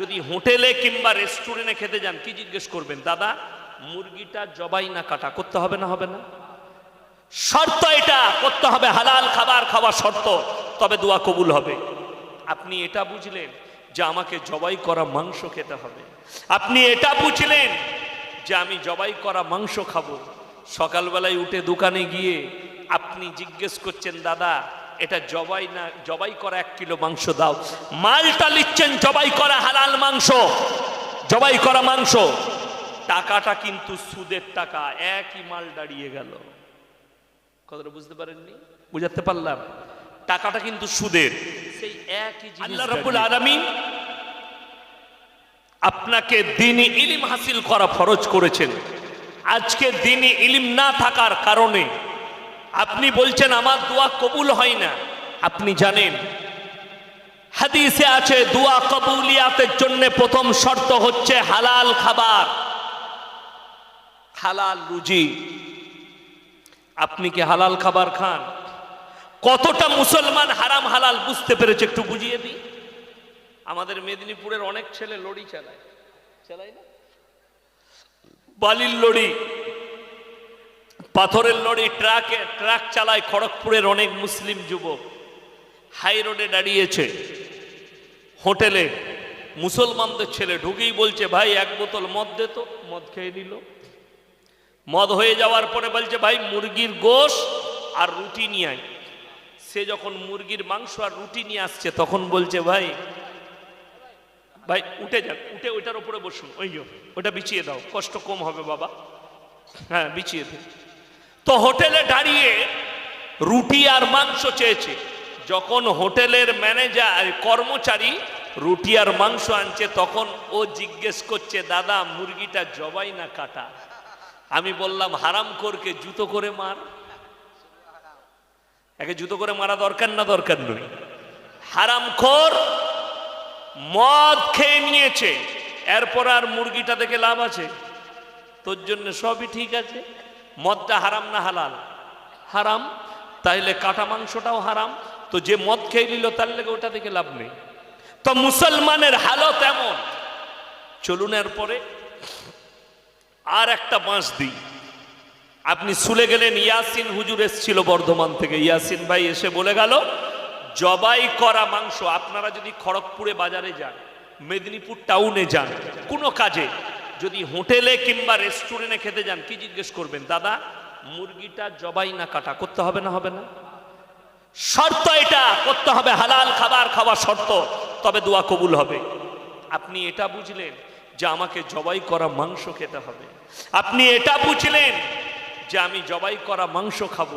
যদি হোটেলে কিংবা রেস্টুরেন্টে খেতে যান, কি জিজ্ঞেস করবেন? দাদা, মুরগিটা জবাই না কাটা, করতে হবে না হবে না? শর্ত এটা, করতে হবে হালাল খাবার খাওয়া শর্ত, তবে দোয়া কবুল হবে। আপনি এটা বুঝলেন যে আমাকে জবাই করা মাংস খেতে হবে। আপনি এটা বুঝলেন যে আমি জবাই করা মাংস খাব। সকালবেলায় উঠে দোকানে গিয়ে আপনি জিজ্ঞেস করছেন, দাদা এটা জবাই না জবাই করা এক কিলো মাংস দাও। মালটা নিচ্ছেন জবাই করা হালাল মাংস। জবাই করা মাংস। টাকাটা কিন্তু সুদের টাকা একই মাল দাঁড়িয়ে গেল। কথাটা বুঝতে পারেননি? বুঝাতে পারলাম। টাকাটা কিন্তু সুদের। সেই একই আল্লাহ রাব্বুল আলামিন আপনাকে দিনই ইলিম হাসিল করা ফরজ করেছেন। আজকে দিনই ইলিম না থাকার কারণে আপনি বলছেন আমার দোয়া কবুল হয় না। আপনি জানেন, হাদিসে আছে, দোয়া কবুলিয়াতের জন্য প্রথম শর্ত হচ্ছে হালাল খাবার। হালাল রুজি। আপনি কি হালাল খাবার খান? কতটা মুসলমান হারাম হালাল বুঝতে পেরেছে একটু বুঝিয়ে দিই? আমাদের মেদিনীপুরের অনেক ছেলে লড়ি চালায়। চালায় না? বালির লড়ি। পাথরের লড়ি, ট্রাকে ট্রাক চালায় খড়গপুরের অনেক মুসলিম যুবক। হাই রোডে দাঁড়িয়েছে। হোটেলে মুসলমানদের ছেলে ঢুকেই বলছে, ভাই, এক বোতল মদ দে তো। মদ খেয়ে নিল। মদ হয়ে যাওয়ার পরে বলছে, ভাই, মুরগির গোশ আর রুটি নিয়ে আয়। সে যখন মুরগির মাংস আর রুটি নিয়ে আসছে, তখন বলছে, ভাই ভাই, উঠে যান, উঠে ওইটার উপরে বসুন। ওই ওটা বিছিয়ে দাও, কষ্ট কম হবে বাবা। হ্যাঁ বিছিয়ে দে। তো হোটেলে দাঁড়িয়ে রুটি আর মাংস চেয়েছে। যখন হোটেলের ম্যানেজার কর্মচারী রুটি আর মাংস আনছে, তখন ও জিজ্ঞেস করছে, দাদা, মুরগিটা জবাই না কাটা? আমি বললাম হারাম করকে জুতো করে মার। একে জুতো করে মারা দরকার না দরকার নই? হারাম খোর মদ খেয়ে নিয়েছে, এরপর আর মুরগিটা দেখে লাভ আছে? তোর জন্য সবই ঠিক আছে? মদটা হারাম না হালাল? হারাম, তাইলে কাটা মাংসটাও হারাম। তো যে মদ খেয়ে নিল, তার লেগে ওটা থেকে লাভ নেই। তো মুসলমানের হালত এমন। চলুন এরপরে আর একটা বাঁশ দিই। আপনি শুলে গেলেন, ইয়াসিন হুজুর এসছিল বর্ধমান থেকে। ইয়াসিন ভাই এসে বলে গেল, জবাই করা মাংস, আপনারা যদি খড়গপুরে বাজারে যান, মেদিনীপুর টাউনে যান, কোনো কাজে যদি হোটেলে কিংবা রেস্টুরেন্টে খেতে যান, কি জিজ্ঞেস করবেন? দাদা, মুরগিটা জবাই না কাটা, করতে হবে না হবে না? শর্ত এটা, করতে হবে হালাল খাবার খাওয়া শর্ত, তবে দোয়া কবুল হবে। আপনি এটা বুঝলেন যে আমাকে জবাই করা মাংস খেতে হবে। আপনি এটা বুঝলেন যে আমি জবাই করা মাংস খাব।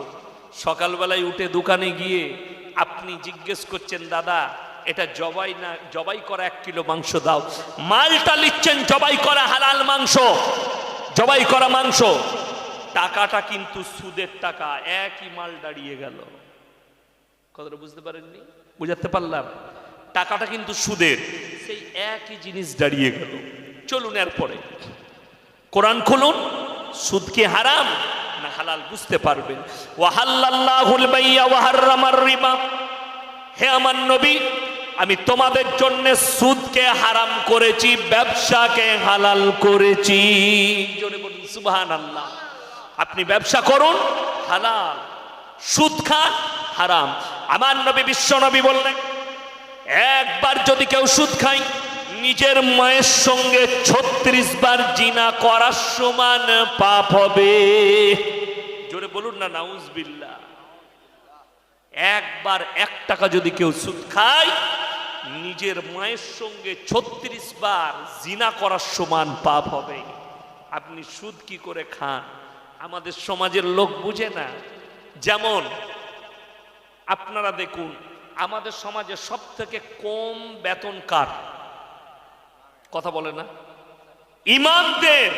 সকালবেলায় উঠে দোকানে গিয়ে আপনি জিজ্ঞেস করছেন, দাদা এটা জবাই না, জবাই করা এক কিলো মাংস দাও। মালটা নিচ্ছেন জবাই করা হালাল মাংস। জবাই করা মাংস। টাকাটা কিন্তু সুদের টাকা, একই মাল দাঁড়িয়ে গেল। কথাটা বুঝতে পারেননি? বুঝাতে পারলাম। টাকাটা কিন্তু সুদের, সেই একই জিনিস দাঁড়িয়ে গেল। চলুন এরপরে। কোরআন খুলুন, সুদ কি হারাম না হালাল বুঝতে পারবেন। ওয়াহাল্লাল্লাহুল বাইয়া ওয়া হাররামার রিবা। হে আমার নবী আমি তোমাদের জন্য সুদকে হারাম করেছি, ব্যবসাকে হালাল করেছি। সুবহানাল্লাহ। আপনি ব্যবসা করুন, হালাল। সুদ খান, হারাম। আমার নবী, বিশ্ব নবী বললেন, একবার যদি কেউ সুদ খায়, নিজের মায়ের সঙ্গে ছত্রিশ বার জিনা করার সমান পাপ হবে। জোরে বলুন না নাউজবিল্লা একবার এক টাকা যদি কেউ সুদ খায় নিজের মায়ের সঙ্গে ছত্রিশ বার জিনা করার সমান পাপ হবে। আপনি সুদ কি করে খান? আমাদের সমাজের লোক বুঝে না। যেমন, আপনারা দেখুন, আমাদের সমাজে সব থেকে কম বেতন কার? কথা বলে না? ইমামদের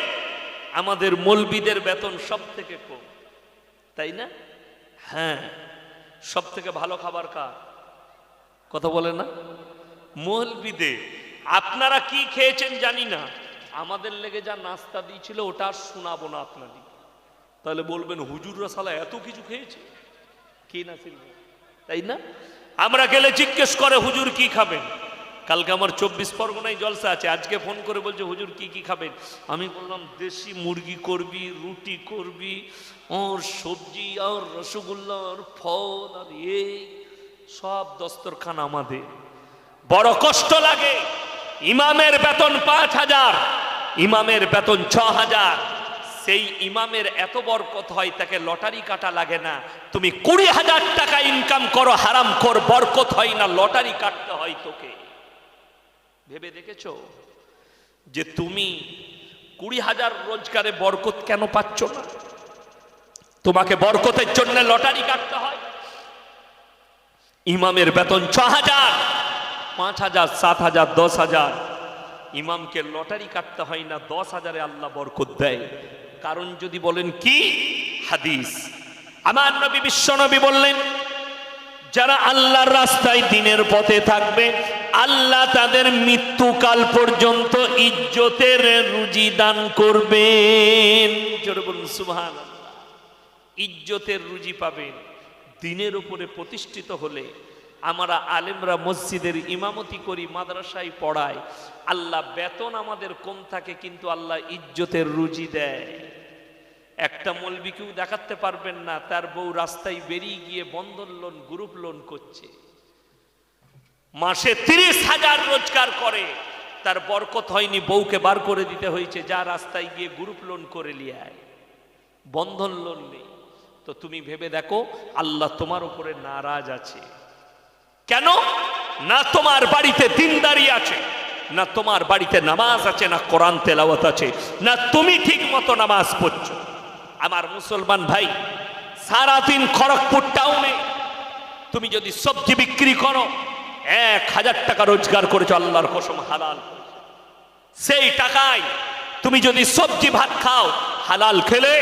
আমাদের মলবিদের বেতন সব থেকে কম। তাই না? হ্যাঁ সব থেকে ভালো খাবার কার? কথা বলে না? মলবিদে আপনারা কি খেয়েছেন জানি না। আমাদের লেগে যা নাস্তা দিয়েছিল ওটা আর শোনাবো না আপনাদের। তাহলে বলবেন হুজুররা সালা এত কিছু খেয়েছে? কি না তাই না? আমরা গেলে জিজ্ঞেস করে হুজুর কি খাবেন? কালকে আমার চব্বিশ পরগনায় জলসা আছে আজকে ফোন করে বলছে হুজুর কি কি খাবেন? আমি বললাম দেশি মুরগি করবি রুটি করবি ওর সবজি আর রসগোল্লা আর ফল আর এই সব দস্তরখান আমাদের। বড় কষ্ট লাগে। ইমামের বেতন পাঁচ হাজার, ইমামের বেতন ছ হাজার। সেই ইমামের এত বরকত হয়, তাকে লটারি কাটা লাগে না। তুমি কুড়ি হাজার টাকা ইনকাম করো, হারাম কর বরকত হয় না, লটারি কাটতে হয় তোকে। ভেবে দেখেছ? যে তুমি কুড়ি হাজার রোজগারে বরকত কেন পাচ্ছ না? তোমাকে বরকতের জন্য লটারি কাটতে হয়। ইমামের বেতন ছ হাজার পাঁচ হাজার, সাত হাজার, দশ হাজার। ইমামকে লটারি কাটতে হয় না, দশ হাজারে আল্লাহ বরকত দেয়। কারণ যদি বলেন কি? হাদিস। আমার নবী বিশ্ব নবী বললেন, যারা আল্লাহর রাস্তায় দিনের পথে থাকবে, আল্লাহ তাদের মৃত্যুকাল পর্যন্ত ইজ্জতের রুজি দান করবেন। বলুন ইজ্জতের রুজি পাবেন। দিনের উপরে প্রতিষ্ঠিত হলে আমরা আলেমরা মসজিদের ইমামতি করি, মাদ্রাসায় পড়াই। আল্লাহ বেতন আমাদের কম থাকে, কিন্তু আল্লাহ ইজ্জতের রুজি দেয়। একটা মলবিকেও দেখাতে পারবেন না, তার বউ রাস্তায় বেরিয়ে গিয়ে বন্ধন লোন গ্রুপ লোন করছে। মাসে তিরিশ হাজার রোজগার করে, তার বরকত হয়নি, বউকে বার করে দিতে হয়েছে, যা রাস্তায় গিয়ে গ্রুপ লোন করে নিয়ে আয়। বন্ধন লোন নেই। তো তুমি ভেবে দেখো, আল্লাহ তোমার উপরে নারাজ আছে। কেন? না তোমার বাড়িতে দিনদারি আছে, না তোমার বাড়িতে নামাজ আছে, না কোরআন তেলাওয়াত আছে, না তুমি ঠিক মতো নামাজ পড়ছ। আমার মুসলমান ভাই, সারাদিন খড়গপুর টাউনে তুমি যদি সবজি বিক্রি করো, এক হাজার টাকা রোজগার করেছ, আল্লাহর কসম হালাল। সেই টাকায় তুমি যদি সবজি ভাত খাও, হালাল খেলে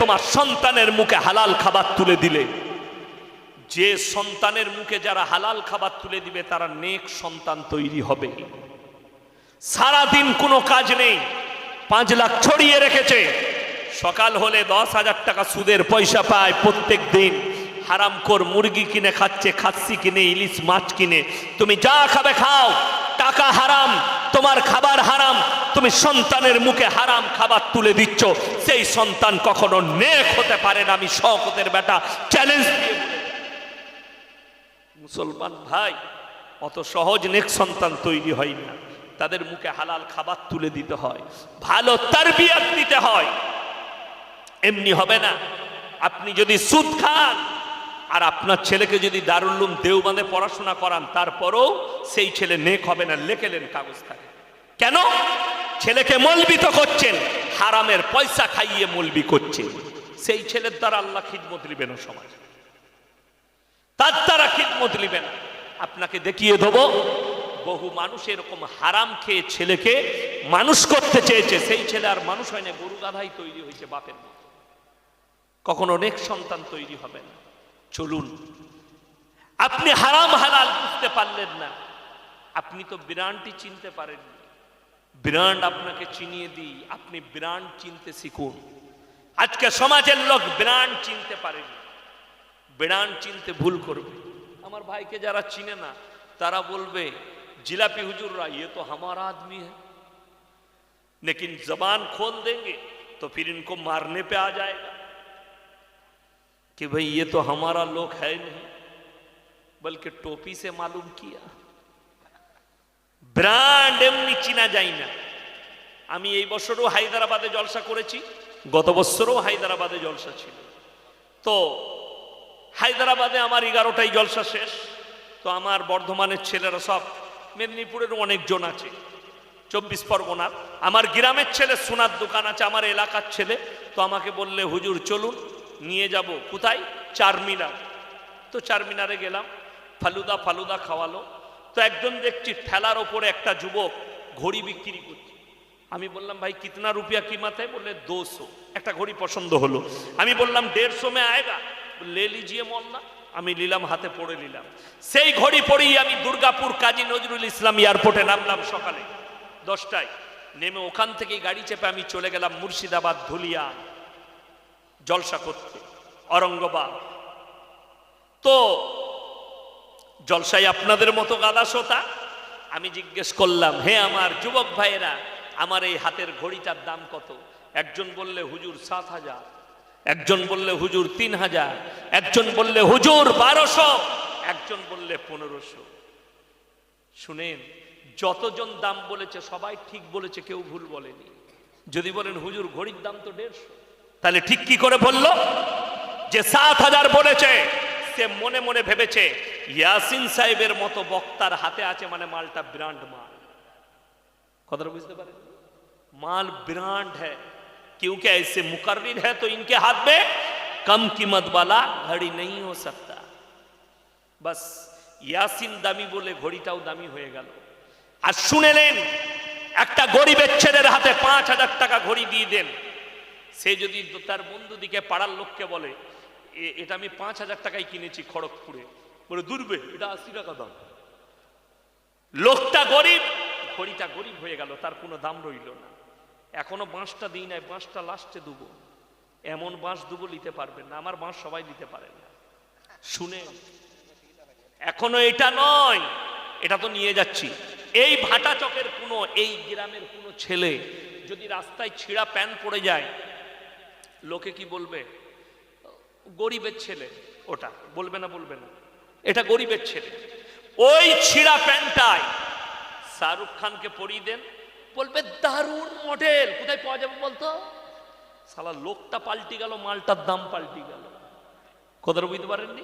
তোমার সন্তানের মুখে হালাল খাবার তুলে দিলে। যে সন্তানের মুখে যারা হালাল খাবার তুলে দিবে, তারা নেক সন্তান তৈরি হবে। সারাদিন কোনো কাজ নেই। পাঁচ লাখ ছড়িয়ে রেখেছে। সকাল হলে দশ হাজার টাকা সুদের পয়সা পায় প্রত্যেক দিন। হারামখোর মুরগি কিনে খাচ্ছে, খাসি কিনে, ইলিশ মাছ কিনে। তুমি যা খাবে খাও। টাকা হারাম, তোমার খাবার হারাম। তুমি সন্তানের মুখে হারাম খাবার তুলে দিচ্ছ। সেই সন্তান কখনো নেক হতে পারে না। আমি শকতের বেটা। চ্যালেঞ্জ দিয়ে মুসলমান ভাই, অত সহজ নেক সন্তান তৈরি হয় না। তাদের মুখে হালাল খাবার তুলে দিতে হয়, ভালো তারবিয়াত দিতে হয়। এমনি হবে না। আপনি যদি সুদ খান, আর আপনার ছেলেকে যদি দারুল্লুম দেওবাঁধে পড়াশোনা করান, তারপরও সেই ছেলে নেক হবে না লেখেলেন কাগজ থাকে কেন? ছেলেকে মলবিত করছেন, হারামের পয়সা খাইয়ে মলবি করছেন। সেই ছেলের দ্বারা আল্লাহ খিদমত দিবেন না সমাজ। তার দ্বারা খিদমত নিবেন। আপনাকে দেখিয়ে দেব, বহু মানুষ এরকম হারাম খেয়ে ছেলেকে মানুষ করতে চেয়েছে, সেই ছেলে আর মানুষ হয় না, গরু গাধাই তৈরি হয়েছে বাপের মতো। কখনো অনেক সন্তান তৈরি হবে না। চলুন, আপনি হারাম হালাল বুঝতে পারলেন না। আপনি তো বিরানটি চিনতে পারেননি। ব্র্যান্ড আপনাকে চিনিয়ে দিই, আপনি ব্র্যান্ড চিনতে শিখুন। আজকে সমাজের লোক ব্র্যান্ড চিনতে পারেনি। ব্র্যান্ড চিনতে ভুল করবে আমার ভাইকে যারা চিনে না তারা বলবে জিলাপি হুজুররা ये तो हमारा आदमी है लेकिन जबान खोल देंगे तो फिर इनको मारने पे आ जाएगा कि भाई ये तो हमारा लोग है नहीं बल्कि टोपी से मालूम किया ব্র্যান্ড এমনি চিনা যায় না আমি এই বছরও হায়দ্রাবাদে জলসা করেছি গত বছরও হায়দ্রাবাদে জলসা ছিল তো হায়দ্রাবাদে আমার এগারোটাই জলসা শেষ। তো আমার বর্ধমানের ছেলেরা সব মেদিনীপুরের অনেকজন আছে। চব্বিশ পরগনার আমার গ্রামের ছেলে সোনার দোকান আছে, আমার এলাকার ছেলে। তো আমাকে বললে, হুজুর, চলুন, নিয়ে যাব। কোথায়? চারমিনার। তো চারমিনারে গেলাম। ফালুদা ফালুদা খাওয়ালো। তো একজন দেখছি ঠেলার ওপরে একটা যুবক ঘড়ি বিক্রি করছে। আমি বললাম, ভাই, কিতনা রুপিয়া কিমাত? বললে দোশো একটা ঘড়ি পছন্দ হলো। আমি বললাম, দেড়শো মে আয়েগা? লে লিজিয়ে মোল্লা, আমি নিলাম হাতে পড়ে নিলাম সেই ঘড়ি পরেই আমি দুর্গাপুর কাজী নজরুল ইসলাম এয়ারপোর্টে নামলাম সকালে। দশটায় নেমে ওখান থেকেই গাড়ি চেপে আমি চলে গেলাম মুর্শিদাবাদ ধুলিয়া জলসা করতে অরঙ্গবাদ তো জলসায় আপনাদের মতো গাদা শ্রোতা আমি জিজ্ঞেস করলাম, হে আমার যুবক ভাইয়েরা, আমার এই হাতের ঘড়িটার দাম কত? একজন বললে, হুজুর, সাত হাজার। একজন বললে হুজুর তিন হাজার, একজন বললে হুজুর বারোশো, একজন বললে পনেরোশো। শুনেন, যতজন দাম বলেছে, সবাই ঠিক বলেছে, কেউ ভুল বলেনি। যদি বলেন হুজুর ঘড়ির দাম তো দেড়শো, তাহলে ঠিক কি করে বলল? যে সাত হাজার বলেছে, সে মনে মনে ভেবেছে, ইয়াসিন সাহেবের মতো বক্তার হাতে আছে মানে মালটা ব্র্যান্ড মাল। কথাটা বুঝতে পারেন? মাল ব্র্যান্ড হ্যাঁ क्योंकि ऐसे मुकर्रिर है तो इनके हाथ में कम कीमत वाला घड़ी नहीं हो सकता বাস ইয়াসিন দামি বলে ঘড়িটাও দামি হয়ে গেল আর শুনেলেন একটা গরিবের ছেলের হাতে পাঁচ হাজার টাকা ঘড়ি দিয়ে দেন সে যদি তার বন্ধু দিকে পাড়ার লোককে বলে "এ- এটা আমি পাঁচ হাজার টাকায় কিনেছি খড়গপুরে বলে দূরবে এটা আশি টাকা দাম লোকটা গরিব ঘড়িটা গরিব হয়ে গেল তার কোনো দাম রইল না এখনও বাঁশটা দিই নাই, বাঁশটা লাস্টে দুবো। এমন বাঁশ দুবো নিতে পারবেন না, আমার বাঁশ সবাই দিতে পারে না। শুনে এখনও এটা নয়, এটা তো নিয়ে যাচ্ছি। এই ভাটা চকের কোনো, এই গ্রামের কোনো ছেলে যদি রাস্তায় ছিঁড়া প্যান পড়ে যায়, লোকে কি বলবে? গরিবের ছেলে ওটা, বলবে না বলবে না। এটা গরিবের ছেলে। ওই ছিঁড়া প্যান্টটায় শাহরুখ খানকে পরিয়ে দেন বলবে, দারুণ মডেল কোথায় পাওয়া যাবে বলতো? সালা লোকটা পাল্টি গেল, মালটার দাম পাল্টি গেল। কথাটা বুঝতে পারেননি?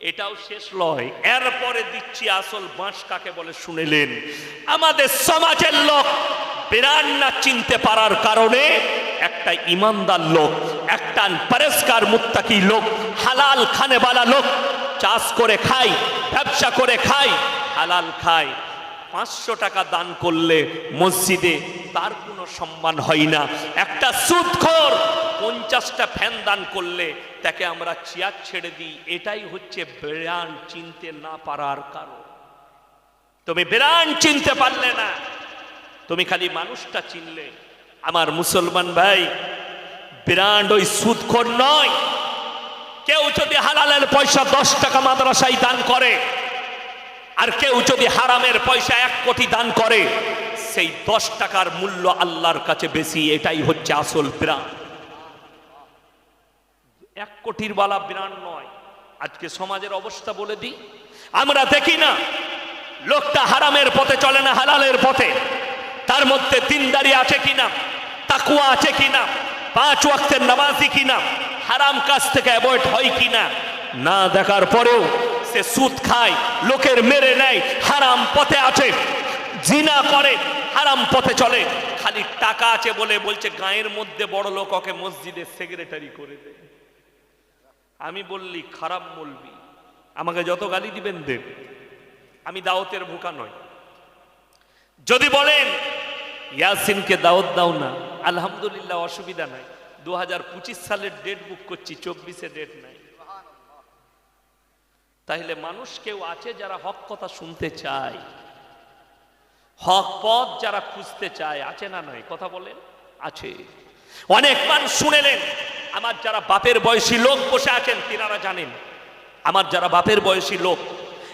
এটাও শেষ লয়। এরপরে দিচ্ছি আসল বাঁশ কাকে বলে, শুনেলেন। আমাদের সমাজের লোক বিরান না চিনতে পারার কারণে একটা ইমানদার লোক, একটা পরিষ্কার মুত্তাকি লোক, হালাল খানেওয়ালা লোক, চাষ করে খাই ব্যবসা করে খাই হালাল খায়। পাঁচশো টাকা দান করলে মসজিদে তার কোনো সম্মান হয় না। একটা সুদখোর পঞ্চাশটা ফ্যান দান করলে তাকে আমরা চেয়ার ছেড়ে দিই। এটাই হচ্ছে বিরান চিনতে না পারার কারণ। তুমি বিরান চিনতে পারলে না। তুমি খালি মানুষটা চিনলে। আমার মুসলমান ভাই বিরাট ওই সুদখোর নয়। কেউ যদি হালালের পয়সা দশ টাকা মাদ্রাসায় দান করে আর কেউ যদি হারামের পয়সা এক কোটি দান করে, সেই দশ টাকার মূল্য আল্লাহর কাছে বেশি, এটাই হচ্ছে আসল প্রাণ। এক কোটির বালা বিরান নয়। আজকে সমাজের অবস্থা বলে দিই, আমরা দেখি না, লোকটা হারামের পথে চলে না হালালের পথে। তার মধ্যে দিনদারি আছে কিনা, তাকুয়া আছে কিনা, পাঁচ ওয়াক্তের নামাজি কিনা, হারাম কাজ থেকে অ্যাভয়েড হয় কিনা, না দেখার পরেও সে সুদ খায়, লোকের মেরে নেয়, হারাম পথে আছে। জিনা করে, হারাম পথে চলে। খালি টাকা আছে বলে বলছে, গায়ের মধ্যে বড় লোক ওকে মসজিদে সেক্রেটারি করে দেয় আমি বললি, খারাপ বলবি। আমাকে যত গালি দিবেন দেন আমি দাওতের ভুকা নয়। যদি বলেন, ইয়াসিনকে দাওত দাও না, আলহামদুলিল্লাহ অসুবিধা নাই। দু সালের ডেট বুক করছি, চব্বিশে ডেট নাই। তাহলে মানুষ কেউ আছে যারা হক কথা শুনতে চায়? হক পথ যারা খুঁজতে চায়, আছে না নয় কথা বলেন, আছে। অনেক মানুষ শুনেলেন, আমার যারা বাপের বয়সী লোক বসে আছেন, তিনারা জানেন, আমার যারা বাপের বয়সী লোক,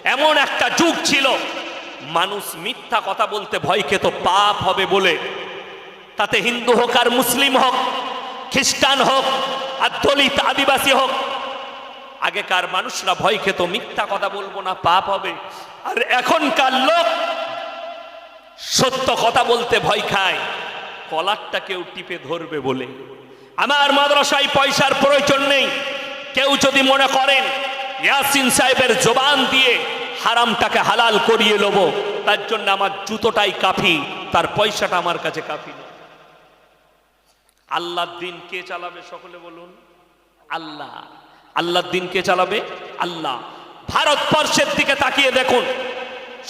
এমন একটা যুগ ছিল, মানুষ মিথ্যা কথা বলতে ভয় খেত পাপ হবে বলে। তাতে হিন্দু হোক আর মুসলিম হোক, খ্রিস্টান হোক, আর দলিত আদিবাসী হোক আগেকার মানুষরা ভয় খেত, মিথ্যা কথা বলব না, পাপ হবে। আর এখনকার লোক সত্য কথা বলতে ভয় খায়। কলারটা কেউ টিপে ধরবে বলে। আমার মাদ্রাসায় পয়সার প্রয়োজন নেই। কেউ যদি মনে করেন, ইয়াসিন সাহেবের জবান দিয়ে হারামটাকে হালাল করিয়ে নেব তার জন্য আমার জুতোটাই কাফি, তার পয়সাটা আমার কাছে কাফি না। আল্লাহর দিন কে চালাবে সকলে বলুন? আল্লাহ। আল্লাহর দিন কে চালাবে? আল্লাহ। ভারতবর্ষের দিকে তাকিয়ে দেখুন।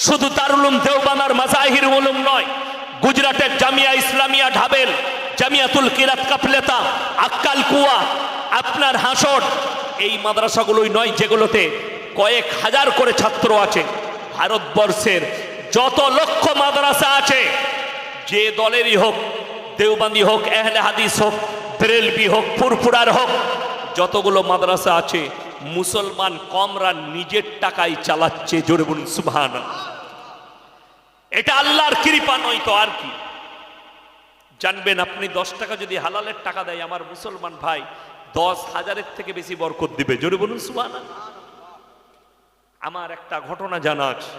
শুধু দারুলুম দেওবানার মাজাহির উলুম নয়, গুজরাটের জামিয়া ইসলামিয়া ঢাবেল, জামিয়াতুল কিরাত কাপলেতা আক্কাল কুয়া, আপনার হাসট এই মাদ্রাসাগুলোই নয় যেগুলোতে কয়েক হাজার করে ছাত্র আছে। ভারতবর্ষের যত লক্ষ মাদ্রাসা আছে, যে দলেরই হোক, দেওবান্দি হোক, এহলে হাদিস হোক, বেরেলবি হোক ফুরফুরার হোক যতগুলো মাদ্রাসা আছে, মুসলমান কমরা নিজের টাকায় চালাচ্ছে, জোরে বলুন সুবহান এটা আল্লাহর কৃপা, নয় তো আর কি? জানবেন, আপনি দশ টাকা যদি হালালের টাকা দেয়, আমার মুসলমান ভাই দশ হাজারের থেকে বেশি বরকত দিবে, জোরে বলুন সুবান আমার একটা ঘটনা জানা আছে।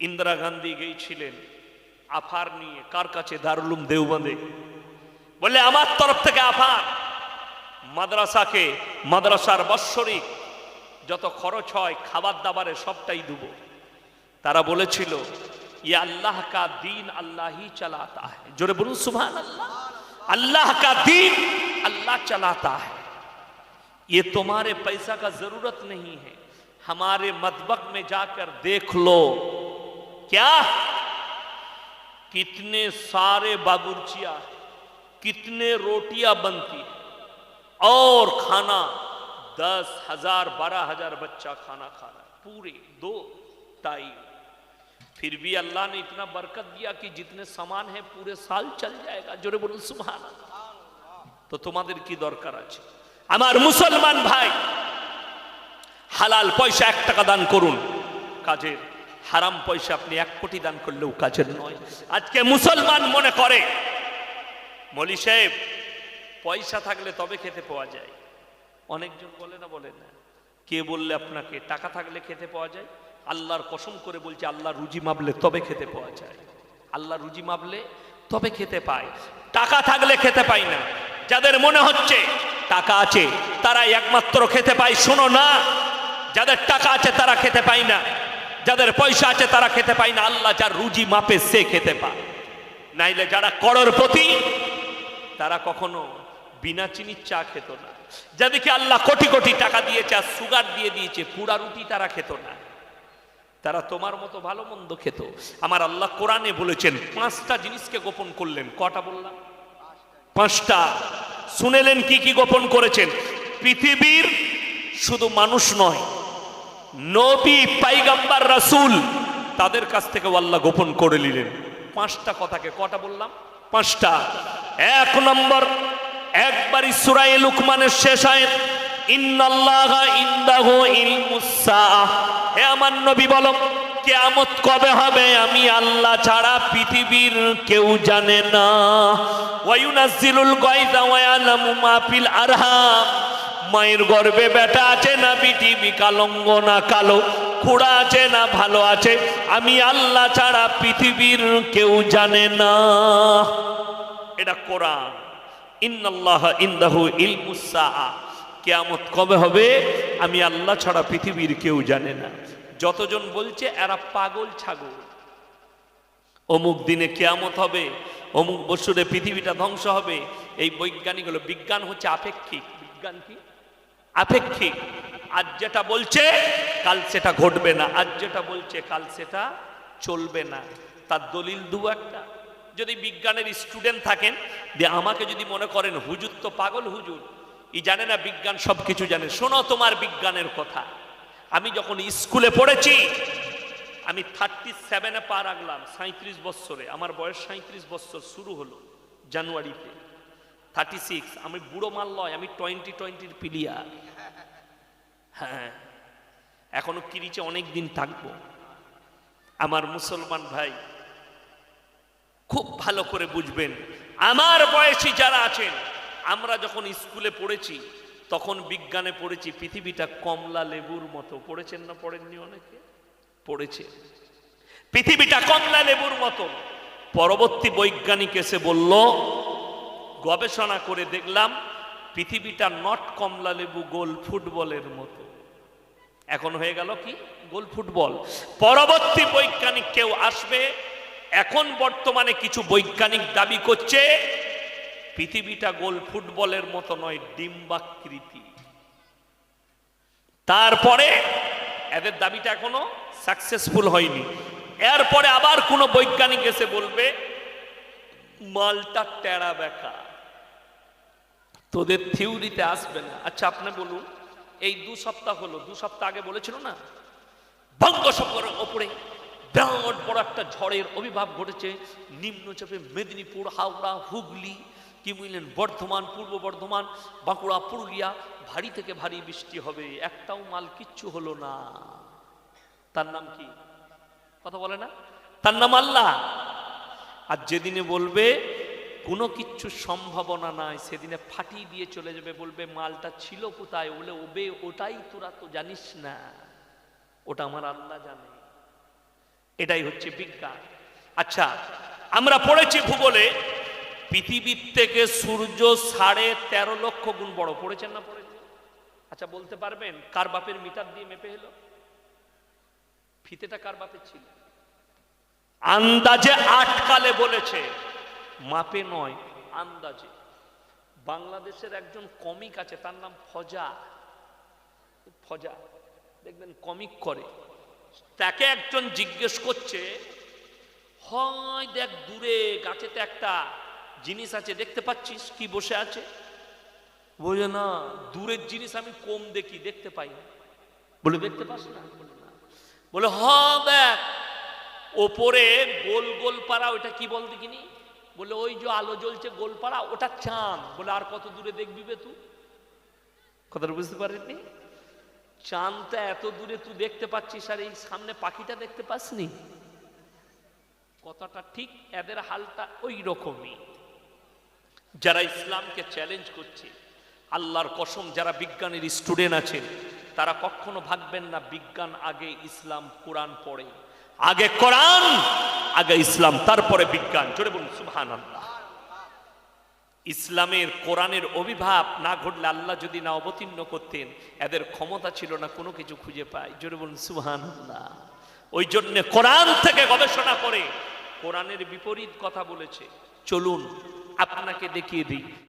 ইন্দিরা গান্ধী গিয়েছিলেন আফার নিয়ে, কার কাছে? দারুলুম দেওবন্দে। বলে আমার তরফ থেকে আফার। মাদ্রাসাকে মাদ্রাসার বাৎসরিক যত খরচ হয় খাবার দাবারে সবটাই দেব তারা বলেছিল ये अल्लाह का दीन अल्लाह ही चलाता है जोरे बोलूं सुबह अल्लाह अल्लाह का दीन अल्लाह चलाता है ये तुम्हारे पैसा का जरूरत नहीं है हमारे मतबक में जाकर देख लो क्या कितने सारे बाबुर्चिया कितने रोटियां बनती है और खाना दस हजार बारह हजार बच्चा खाना खा रहा है पूरे दो टाइम फिर भी अल्लाह ने इतना बरकत दिया कि जितने सामान है पूरे साल चल जाएगा जोरे बोलून सुबहान তো তোমাদের কি দরকার আছে আমার মুসলমান ভাই হালাল পয়সা এক টাকা দান করুন কাজের হারাম পয়সা আপনি এক কোটি দান করলেও কাজের নয় আজকে মুসলমান মনে করে মলি সাহেব পয়সা থাকলে তবে খেতে পাওয়া যায়। অনেকজন বলে না বলে না। কে বললে আপনাকে টাকা থাকলে খেতে পাওয়া যায়? আল্লাহর কসম করে বলছে আল্লাহ রুজি মাপলে তবে খেতে পাওয়া যায়। আল্লাহ রুজি মাপলে তবে খেতে পায়। টাকা থাকলে খেতে পাই না। যাদের মনে হচ্ছে টাকা আছে তারা একমাত্র খেতে পায়। শোনো না, যাদের টাকা আছে, তারা খেতে পায় না। যাদের পয়সা আছে, তারা খেতে পায় না। আল্লাহ যার রুজি মাপে সে খেতে পায়। নাইলে যারা করোরপতি তারা কখনো বিনা চিনির চা খেত না। যাদেরকে আল্লাহ কোটি কোটি টাকা দিয়েছে আর সুগার দিয়ে দিয়েছে, পুরা রুটি তারা খেত না। তারা তোমার মতো ভালো মন্দ খেত। আমার আল্লাহ কোরআনে বলেছেন, পাঁচটা জিনিসকে গোপন করলেন। কটা বললাম? পাঁচটা। শুনেলেন কি কি গোপন করেছেন? পৃথিবীর শুধু মানুষ নয়, নবী, পাইগাম্বার, রাসূল, তাদের কাছ থেকে আল্লাহ গোপন করে নিলেন। পাঁচটা কথাকে কটা বললাম? পাঁচটা। এক নম্বর একবার সুরায়ে লুকমানের শেষ কেয়ামত কবে হবে? আমি আল্লাহ ছাড়া পৃথিবীর কেউ জানে না। মায়ের গর্ভে বেটা আছে না পৃথিবী কালঙ্গ না কালো, খোড়া আছে না ভালো আছে, আমি আল্লাহ ছাড়া পৃথিবীর কেউ জানে না। এটা কোরআন। কেয়ামত কবে হবে? আমি আল্লাহ ছাড়া পৃথিবীর কেউ জানে না। যতজন বলছে, এরা পাগল ছাগল। অমুক দিনে কেয়ামত হবে, অমুক বছরে পৃথিবীটা ধ্বংস হবে। এই বৈজ্ঞানিক হলো বিজ্ঞান হচ্ছে আপেক্ষিক। বিজ্ঞান কি? আপেক্ষিক। আজ যেটা বলছে, কাল সেটা ঘটবে না। আজ যেটা বলছে, কাল সেটা চলবে না। তার দলিল দু একটা। যদি বিজ্ঞানের স্টুডেন্ট থাকেন যে আমাকে যদি মনে করেন, হুজুর তো পাগল হুজুর। ই জানে না বিজ্ঞান সব কিছু জানে। শোনো তোমার বিজ্ঞানের কথা। আমি যখন স্কুলে পড়েছি, আমি থার্টি সেভেনে পা রাখলাম সাঁত্রিশ বৎসরে। আমার বয়স সাঁত্রিশ বৎসর, শুরু হলো জানুয়ারিতে। থার্টি সিক্স আমি বুড়ো মাল লয় আমি টোয়েন্টি টোয়েন্টির প্লেয়ার হ্যাঁ এখনও কিরিচে অনেক দিন থাকব। আমার মুসলমান ভাই খুব ভালো করে বুঝবেন। আমার বয়সী যারা আছেন, আমরা যখন স্কুলে পড়েছি, তখন বিজ্ঞানে পড়েছি, পৃথিবীটা কমলা লেবুর মতো। পড়েছেন না পড়েননি অনেকে? পড়েছে। পৃথিবীটা কমলা লেবুর মতো। পরবর্তী বৈজ্ঞানিক এসে বলল, গবেষণা করে দেখলাম, পৃথিবীটা নট কমলা লেবু, গোল ফুটবলের মতো। এখন হয়ে গেল কি? গোল ফুটবল। পরবর্তী বৈজ্ঞানিক কেউ আসবে এখন বর্তমানে কিছু বৈজ্ঞানিক দাবি করছে, পৃথিবীটা গোল ফুটবলের মতো নয়, ডিম্বাকৃতি। তারপরে এদের দাবিটা এখনও সাকসেসফুল হয়নি। এরপরে আবার কোনো বৈজ্ঞানিক এসে বলবে, মালটা টেরা বেকা। তোদের থিওরিতে আসবে না। আচ্ছা আপনি বলুন, এই দু সপ্তাহ হলো, দু সপ্তাহ আগে বলেছিল না? বঙ্গোপসাগরের ওপরে বিরাট বড় একটা ঝড়ের অভিভাব ঘটেছে। নিম্নচাপে মেদিনীপুর, হাওড়া, হুগলি, কি বুঝলেন বর্ধমান, পূর্ব বর্ধমান, বাঁকুড়া, পুরুলিয়া, ভারী থেকে ভারী বৃষ্টি হবে। একটাও মাল কিচ্ছু হলো না। তার নাম কি? কথা বলে না? তার নাম আল্লাহ। আর যেদিনে বলবে, কোনো কিচ্ছু সম্ভাবনা নাই। সেদিনে ফাটিয়ে দিয়ে চলে যাবে, বলবে, মালটা ছিল কোথায়? বলে, ওবে, ওটাই তোরা তো জানিস না। ওটা আমার আল্লাহ জানে। এটাই হচ্ছে বিজ্ঞান। আচ্ছা আমরা পড়েছি ভূগোলে, পৃথিবীর থেকে সূর্য সাড়ে তেরো লক্ষ গুণ বড়। পড়েছেন না পড়েছেন আচ্ছা বলতে পারবেন, কার বাপের মিটার দিয়ে মেপে এলো? ফিতেটা কার বাপের ছিল? আন্দাজে আটকালে বলেছে, মাপে নয়, আন্দাজে। বাংলাদেশের একজন কমিক আছে, তার নাম ফজা। ফজা, দেখবেন কমিক করে। তাকে একজন জিজ্ঞেস করছে, হয় দেখ দূরে গাছেতে একটা জিনিস আছে, দেখতে পাচ্ছিস? কি বসে আছে? বলে, না, দূরের জিনিস আমি কম দেখি, দেখতে পাই না। বলে, দেখতে পাস না? বলে না বলে হ দেখ, ওপরে গোল গোল পাড়া ওটা কি বল দেখিনি? বলে, ওই যে আলো জ্বলছে গোল পাড়া, ওটা চাঁদ। বলে, আর কত দূরে দেখবি বে তুই? কথাটা বুঝতে পারিনি চাঁদটা এত দূরে তুই দেখতে পাচ্ছিস, আর এই সামনে পাখিটা দেখতে পাসনি? কথাটা ঠিক এদের হালটা ওই রকমই যারা ইসলামকে চ্যালেঞ্জ করছে, আল্লাহর কসম, যারা বিজ্ঞানের স্টুডেন্ট আছেন, তারা কখনো ভাববেন না বিজ্ঞান আগে ইসলাম, কোরআন পড়ে। আগে কোরআন, আগে ইসলাম, তারপরে বিজ্ঞান। জোরে বলুন সুবহান আল্লাহ ইসলামের কোরআনের অভিভাব না ঘটলে আল্লাহ যদি না অবতীর্ণ করতেন, এদের ক্ষমতা ছিল না, কোনো কিছু খুঁজে পায়। জোরে বলুন সুহান আল্লাহ ওই জন্যে কোরআন থেকে গবেষণা করে কোরআনের বিপরীত কথা বলেছে। চলুন, আপনাকে দেখিয়ে দিই।